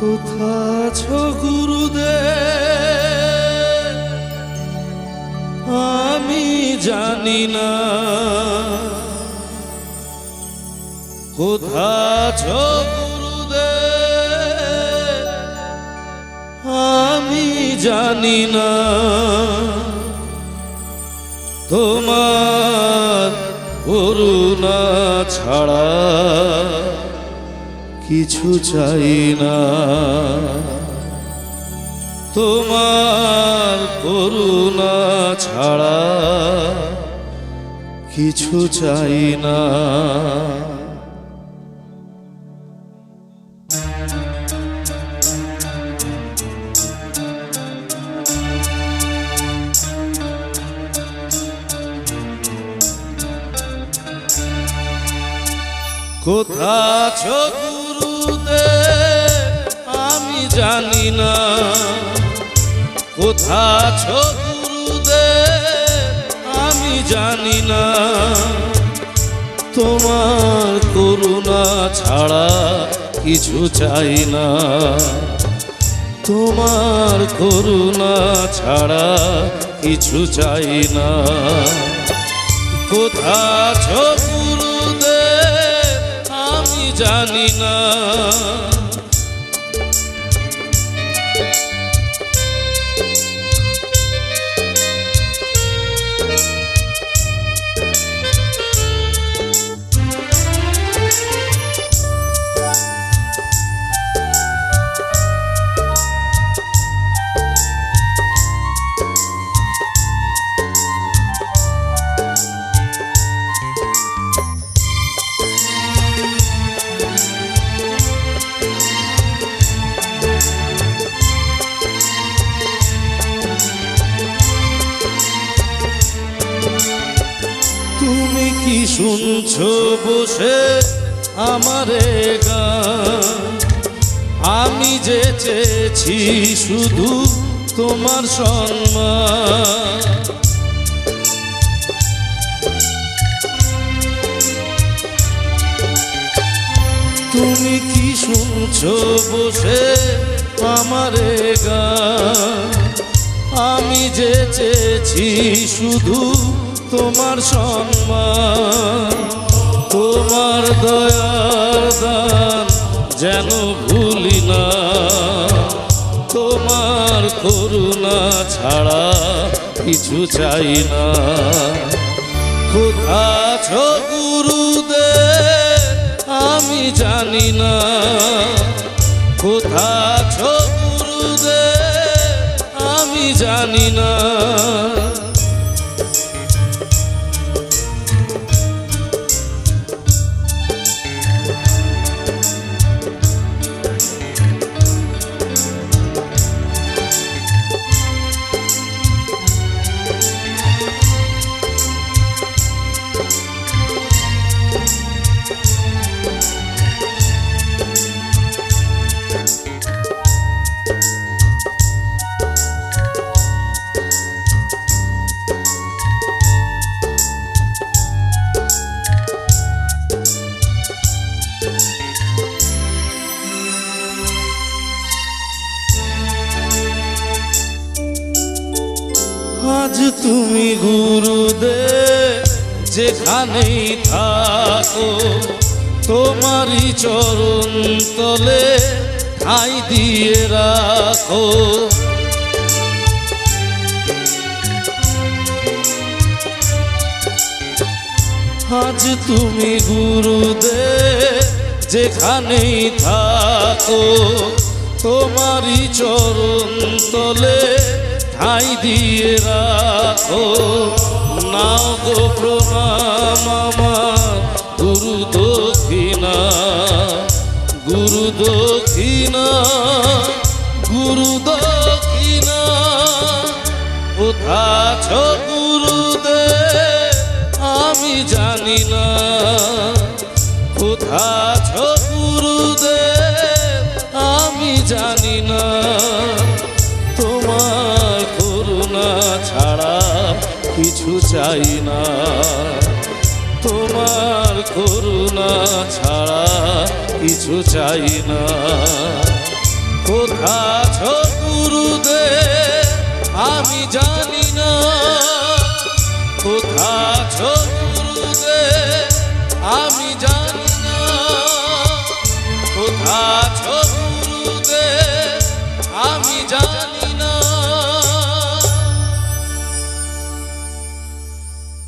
কোথা আছো আমি জানি না। কোথা আছো আমি জানি না। তোমার করুণা ছাড়া কিছু চাই না। তোমার করুণা ছাড়া কিছু চাই না। কোথা আছো গুরুদেব? আমি জানি না। কোথা গুরুদেব? আমি জানি না। তোমার করুণা ছাড়া কিছু চাই না। তোমার করুণা ছাড়া কিছু চাই না। কোথা গুরুদেব? আমি জানি না। শুনছো বসে আমারে গান। আমি যে চেয়েছি শুধু তোমার সম্মান। তুমি কি শুনছো বসে আমারে গান। আমি যে চেয়েছি শুধু তোমার সম্মান, তোমার দয়ার দান যেন ভুলি না। তোমার করুণা ছাড়া কিছু চাই না। কোথা আছো গুরুদেব, আমি জানি না। কোথা আছো গুরুদেব, আমি জানি না। আজ তুমি গুরুদেব যেখানেই থাকো, তোমারই চরণ তলে ঠাই দিয়ে রাখো। আজ তুমি গুরুদেব যেখানেই থাকো, তোমারই চরণ তলে ঠাই দিয়ে রাখো। নাও গো প্রণাম আমার গুরু দক্ষিণা গুরু দক্ষিণা গুরু দক্ষিণা। কোথা আছো গুরুদেব? আমি জানি না। কোথা আছো গুরুদেব? আমি জানি না। কিছু চাই না, তোমার করুণা ছাড়া কিছু চাই না। কোথা আছো গুরুদেব, আমি জানি না। কোথা আছো গুরুদেব, আমি জানি না। কোথা আছো গুরুদেব, আমি জানি